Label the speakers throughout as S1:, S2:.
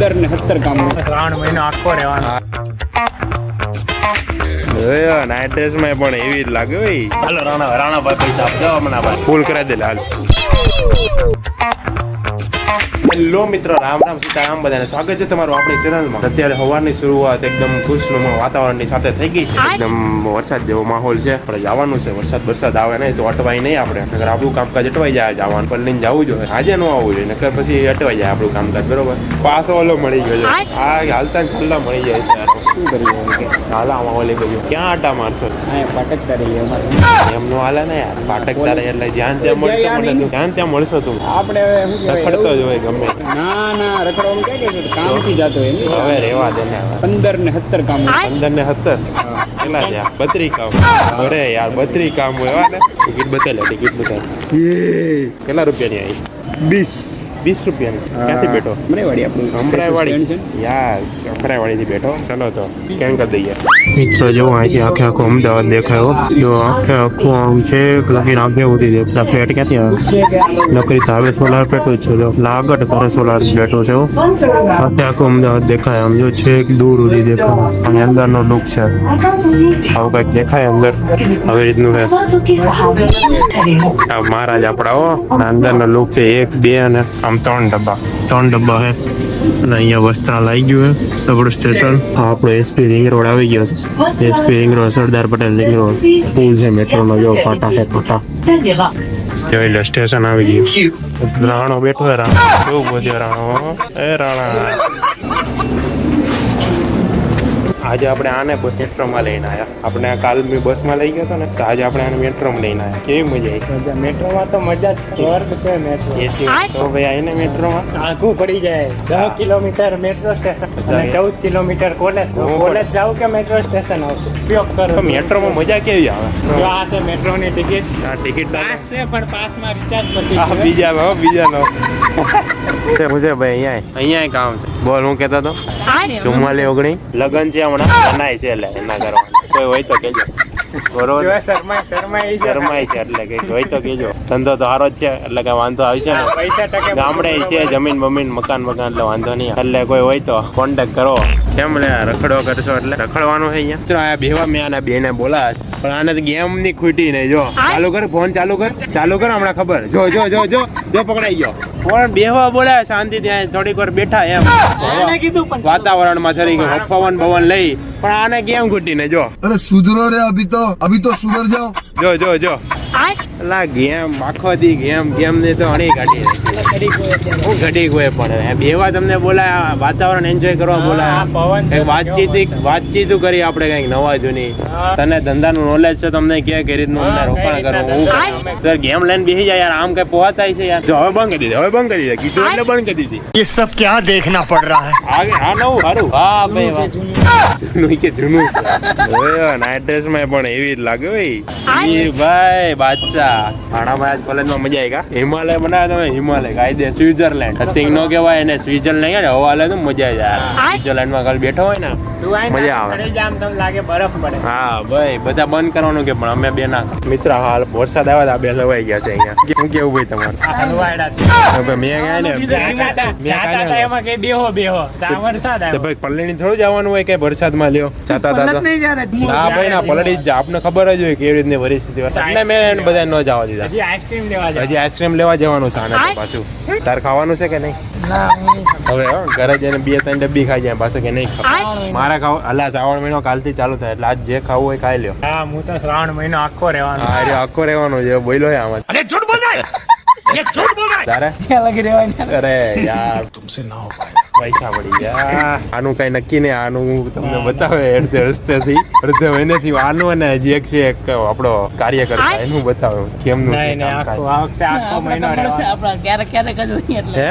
S1: પંદર ને સત્તર કામ
S2: શ્રાવણ મહિનો આખો રહેવાનો.
S3: નાઇટ ડ્રેસમાં પણ એવી જ લાગે હાલો રાણા ભાઈ પૈસા આપજો હમણાં ભાઈ ફૂલ કરાવી દે હાલ. હેલો મિત્ર રામ રામ સીતારામ બધાને સ્વાગત છે તમારું આપણી ચેનલમાં. અત્યારે સવારની શરૂઆત એકદમ ખુશનુમા વાતાવરણની સાથે થઈ ગઈ છે. એકદમ વરસાદ જેવો માહોલ છે. આપણે જવાનું છે વરસાદ વરસાદ આવે નહીં તો અટવાય નહીં આપણે. નકર આપણું કામકાજ અટવાઈ જાય જવાનું પણ લઈને જવું જોઈએ આજે ન આવવું જોઈએ નકર પછી અટવાઈ જાય આપણું કામકાજ બરોબર? પાસો ઓલો મળી ગયો છે. આ હાલતા છલ્લા મળી જાય છે. શું કરી હાલા માહોલ ઓલી બાજુ ક્યાં આટા મારશો?
S1: પાટક તારે
S3: એમનો હાલા ને યાર. પાટક તારે એટલે જ્યાં ત્યાં મળશો જ્યાં ત્યાં મળશો તું.
S1: આપણે
S3: રખડતો જ હોય ગમે
S1: ના ના રખડવાનું કઈ કે છે? કામથી જતો એમ.
S3: હવે રેવા દે ને
S1: પંદર ને સત્તર કામ
S3: પંદર ને સત્તર? કેટલા છે? બત્રી કામ અરે યાર બત્રી કામ હોય. એવા ને. ટિકિટ બતાવી ટિકિટ બતાવી કેટલા રૂપિયાની આવી?
S1: બીસ
S3: વીસ રૂપિયાની. ક્યાંથી બેઠો?
S1: અમરાઈવાડી આપણું
S3: અમરાઈવાડી. યસ અમરાઈવાડીથી બેઠો. ચલો તો સ્કેન કરી દઈએ. મિત્રો જો અહીંથી આખે આખો અમદાવાદ દેખાયો. જો આખે આખું આમ છે લખીને આગે ઉધી દેખતા ફ્લેટ ક્યાંથી આવે નકરી તો હવે સોલાર પેટો છે. જો લાગટ કરે સોલાર બેઠો છે આખે આખું અમદાવાદ દેખાય. આમ જો છે દૂર ઉધી દેખાય અને અંદરનો લુક છે. આવું કંઈક દેખાય અંદર? આવી રીતનું છે. મહારાજ આપણા અને અંદરનો લુક છે એક બે અને આમ ત્રણ ડબ્બા. ત્રણ ડબ્બા હે. અને અહીંયા વસ્ત્રા આવી ગયું હે. આપણું સ્ટેશન હા આપણો એસપી રિંગ રોડ આવી ગયો છે. SP ring road Sardar Patel ring road. પુલ છે મેટ્રોનો જો ફાટા છે ફાટા. જોઈ લો સ્ટેશન આવી ગયું. રાણો બેઠો રાણો. બહુ બધો રાણો એ રાણા. આજે આપણે આને બસ મેટ્રોમાં લઈને આવ્યા આપણે કાલ મેં બસમાં લઈ ગયો હતો ને તો આજે આપણે આને મેટ્રોમાં લઈને આવ્યા કેવી મજા આવી?
S2: મેટ્રોમાં તો મજા જ સ્વર્ગ છે મેટ્રો.
S3: એસી તો ભાઈ આવીને મેટ્રોમાં?
S2: આખું પડી જાય. દસ કિલોમીટર મેટ્રો સ્ટેશન અને ચૌદ કિલોમીટર કોલેજ. કોલેજ જાવ કે મેટ્રો સ્ટેશન આવશે ઉપયોગ
S3: તો
S2: કરો
S3: મેટ્રોમાં મજા કેવી આવે?
S2: જો આ છે મેટ્રોની ટિકિટ.
S3: આ ટિકિટ
S2: પાસ છે પણ પાસમાં રિચાર્જ નથી.
S3: આ બીજા નો બીજા નો પૂછે ભાઈ અહીંયા. અહીંયા કામ છે. બોલ હું કહેતો તો ચુમ્માલી ઓગણી લગન છે હમણાં. બનાય છે એટલે એના કરવાનું કોઈ હોય તો કેજો બરોબર
S2: જો શર્મા શર્મા ઈ છે.
S3: શરમાય છે એટલે કઈ હોય તો કેજો ધંધો તો સારો જ છે એટલે કઈ વાંધો આવશે ને
S2: પૈસા ટકે
S3: ગામડે છે જમીન બમીન મકાન મકાન એટલે વાંધો નહીં. એટલે કોઈ હોય તો કોન્ટેક કરો. કેમ લે રખડો કરશો એટલે? રખડવાનું છે અહીંયા? મિત્રો આ બેવા મેં આના બેને બોલા પણ આને તો ગેમની ખૂટી નહીં જો. ચાલુ કર ફોન ચાલુ કર. ચાલુ કર હમણાં ખબર. જો જો જો જો. જો પકડાઈ ગયો. પણ બેહવા બોલ્યા શાંતિ ત્યાં થોડીક વાર બેઠા એમ. વાતાવરણમાં સરી ગયો પવન ભવન લઈ. પણ આને કેમ ઘૂટીને જો.
S4: અરે સુધરો રે અભી તો. અભી તો સુધર જાઓ.
S3: જો જો જો. લા ગેમ આખો દી ગેમ ગેમ ને તો અણી કાઢી હું ઘડી કોઈ પણ હે બેવા તમને બોલાયા વાતાવરણ એન્જોય કરવા
S2: હા,
S3: બોલાયા
S2: પવન છે,
S3: એક વાતચીત વાતચીત કરી આપણે કંઈક નવા જૂની
S2: હા.
S3: તને ધંધાનું નોલેજ છે તમને કે કઈ રીતનું
S2: હા,
S3: અંદર રોકાણ
S2: કઈ
S3: કરવું
S2: રીતના
S3: હું
S2: ધંધા
S3: તો ગેમ લઈને બેસી જાય યાર આમ કઈ પોહાતાય છે યાર જો હવે બંધ કરી દીધી હવે બંધ કરી દીધી કીધું એટલે બંધ કરી દીધી
S4: ये सब क्या देखना पड़ रहा है
S3: આ આ નવું સારું હા ભાઈ વાહ જૂનું કે જૂનું છે નાઇટ ડ્રેસ માં પણ એવી જ લાગે ભાઈ ઈ ભાઈ બાદશાહ ભાણાભાઈ આજ કોલેજમાં મજા આવી કા હિમાલય બનાવ્યા તમે હિમાલય કાયદે સ્વિટરલેન્ડ થિંગ નો કહેવાય એને સ્વિટરલેન્ડ ને હવા લે તો મજા આવી જાય. સ્વિટરલેન્ડમાં કાલ બેઠો હોય ને મજા આવે.
S2: જા બરફ પડે.
S3: હા ભાઈ બધા બંધ કરવાનું કે પણ અમે બે ના મિત્ર હાલ વરસાદ આવે હતા બે લવાઈ ગયા છે અહીંયા. શું કેવું ભાઈ તમારું? હવે મેં ગયા ને
S2: એમાં કે બેહો બેહો. તો વરસાદ
S3: તો
S2: આવ્યો.
S3: ભાઈ પલ્લીની થોડું જવાનું હોય કે વરસાદમાં લ્યો? જાતા
S2: દાદા
S3: ના ભાઈ ના પલડી જ જા આપને ખબર જ હોય કેવી રીતની પરિસ્થિતિ એટલે મેં બધા ન જવા દીધા.
S2: હજી આઈસ્ક્રીમ લેવા
S3: હજી આઈસ્ક્રીમ લેવા જવાનું છે આને તો પાછું? તાર ખાવાનું છે કે નહીં? હવે હો, ઘરે જઈને બે ત્રણ ડબ્બી ખાઈ જાય પાછું કે નહીં ખાવ મારે ખાવ અલા શ્રાવણ મહિનો કાલથી ચાલુ થાય એટલે આજ જે ખાવું હોય ખાઈ લ્યો.
S2: હા હું તો શ્રાવણ મહિનો આખો રહેવાનો.
S3: હા અરે આખો રહેવાનો છે બોલો આમાં. અરે ઝૂઠ બોલ! તારે?
S2: ક્યાં લગી રહેવાની.
S3: અરે યાર. તુમસે ના હો પૈસા પડી ગયા આનું કઈ નક્કી નહીં આનું તમને બતાવે અડધે રસ્તેથી અડધે મહિનેથી આનું અને હજી એક છે એક આપણો કાર્યકર્તા એનું બતાવે કેમનું છે
S5: ક્યારેક ક્યારેક જ એટલે.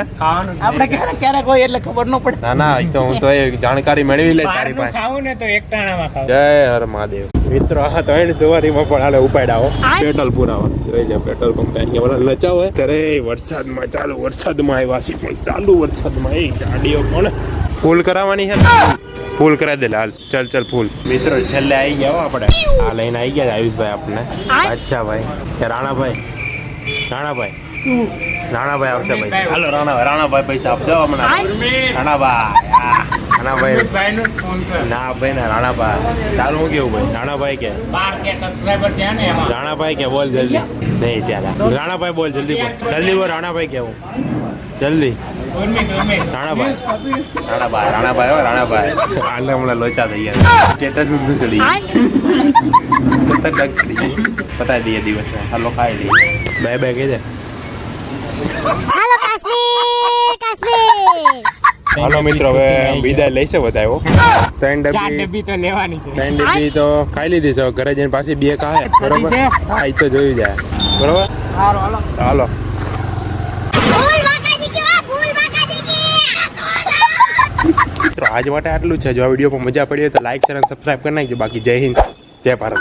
S5: આપણે ક્યારેક ક્યારેક હોય એટલે ખબર ન પડે.
S3: ના ના તો હું તો એ જાણકારી મેળવી લે તારી પાસે.
S2: ખાવું ને તો એક ટાણામાં ખાવું.
S3: જય હર મહાદેવ. મિત્રો આ ત્રણ સવારીમાં પણ હાલે ઉપાડાવો પેટ્રોલ પુરાવા. જોઈ લે પેટ્રોલ પંપ અહીંયા વાળા લચાવ ત્યારે વરસાદમાં ચાલુ વરસાદમાં આવ્યા છે પણ ચાલુ વરસાદમાં એ ગાડીઓ પણ ફૂલ કરાવવાની છે. ફૂલ કરાવી દે હાલ. ચાલ ચાલ ફૂલ. મિત્રો છેલ્લે આવી ગયા હો આપણે. આ લઈને આવી ગયા આયુષભાઈ આપણને. અચ્છા ભાઈ કે રાણાભાઈ. રાણાભાઈ. રાણાભાઈ આવશે ભાઈ હાલો રાણાભાઈ રાણાભાઈ પૈસા આપજો હમણાં. રાણાભાઈ
S2: કર
S3: ના ભાઈ ના રાણાભાઈ તારું શું કેવું ભાઈ? રાણાભાઈ કે.
S2: ત્યાં
S3: રાણાભાઈ કે બોલ જલ્દી. નહીં ત્યારે. રાણાભાઈ બોલ જલ્દી બોલ. જલ્દી બોલ રાણાભાઈ કેવું જલ્દી. રાણાભાઈ. રાણાભાઈ રાણાભાઈ હો રાણાભાઈ. આટલે હમણાં લોચા થઈ ગયા સ્ટેટસ ઊંધું ચડી પતાવી દઈએ દિવસ. હાલો ખાઈ લઈએ. બે બે કહી દે
S6: હાલો કાશ્મીર કાશ્મીર.
S3: હાલો મિત્રો હવે વિદાય લઈશે બતાવ્યો ત્રણ ડબ્બી.
S2: ડબ્બી તો લેવાની છે.
S3: ત્રણ ડબ્બી તો ખાઈ લીધી છે. ઘરે જઈને પાછી બે ખાય. બરોબર? હા તો જોયું જાય. બરોબર?
S2: હાલો.
S3: મિત્રો આજ માટે આટલું છે. જો આ વીડિયો પર મજા પડી હોય તો લાઈક શેર અને સબસ્ક્રાઈબ કરી નાખજો. બાકી જય હિન્દ. જય ભારત.